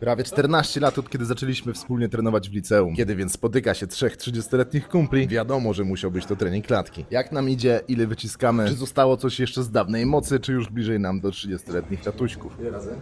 Prawie 14 lat od kiedy zaczęliśmy wspólnie trenować w liceum. Kiedy więc spotyka się trzech 30-letnich kumpli, wiadomo, że musiał być to trening klatki. Jak nam idzie, ile wyciskamy, czy zostało coś jeszcze z dawnej mocy, czy już bliżej nam do 30-letnich tatuśków. Ile razy?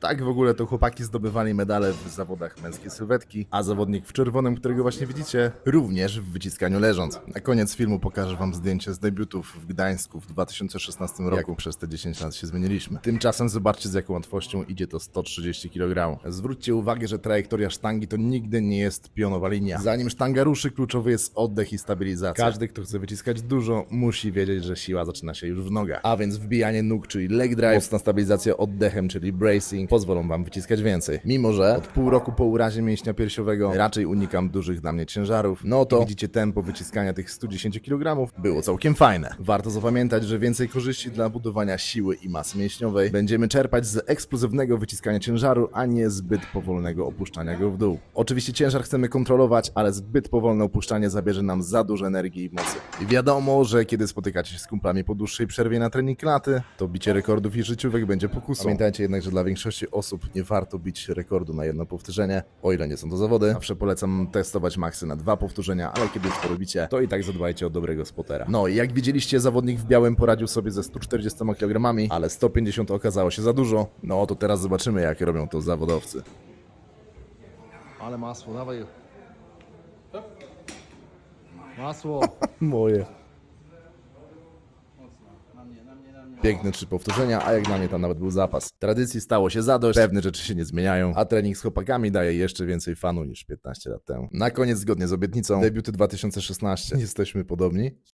Tak w ogóle to chłopaki zdobywali medale w zawodach męskiej sylwetki, a zawodnik w czerwonym, którego właśnie widzicie, również w wyciskaniu leżąc. Na koniec filmu pokażę wam zdjęcie z debiutów w Gdańsku w 2016 roku. Jak przez te 10 lat się zmieniliśmy. Tymczasem zobaczcie z jaką łatwością idzie to 130 kg. Zwróćcie uwagę, że trajektoria sztangi to nigdy nie jest pionowa linia. Zanim sztanga ruszy, kluczowy jest oddech i stabilizacja. Każdy, kto chce wyciskać dużo, musi wiedzieć, że siła zaczyna się już w nogach. A więc wbijanie nóg, czyli leg drive, mocna stabilizacja oddechem, czyli bracing, pozwolą wam wyciskać więcej. Mimo, że od pół roku po urazie mięśnia piersiowego raczej unikam dużych dla mnie ciężarów, no to widzicie tempo wyciskania tych 110 kg było całkiem fajne. Warto zapamiętać, że więcej korzyści dla budowania siły i masy mięśniowej będziemy czerpać z eksplozywnego wyciskania ciężaru, a nie zbyt powolnego opuszczania go w dół. Oczywiście ciężar chcemy kontrolować, ale zbyt powolne opuszczanie zabierze nam za dużo energii i mocy. I wiadomo, że kiedy spotykacie się z kumplami po dłuższej przerwie na trening klaty, to bicie rekordów i życiówek będzie pokusą. Pamiętajcie jednak, że dla większości osób nie warto bić rekordu na jedno powtórzenie, o ile nie są to zawody. Zawsze polecam testować maksy na dwa powtórzenia, ale kiedy to robicie, to i tak zadbajcie o dobrego spotera. No i jak widzieliście, zawodnik w białym poradził sobie ze 140 kg, ale 150 okazało się za dużo. No to teraz zobaczymy, jak robią to zawodowcy. Ale masło, dawaj. Masło. Moje. Piękne trzy powtórzenia, a jak dla mnie tam nawet był zapas. Tradycji stało się zadość, pewne rzeczy się nie zmieniają, a trening z chłopakami daje jeszcze więcej fanu niż 15 lat temu. Na koniec, zgodnie z obietnicą, debiuty 2016. Jesteśmy podobni?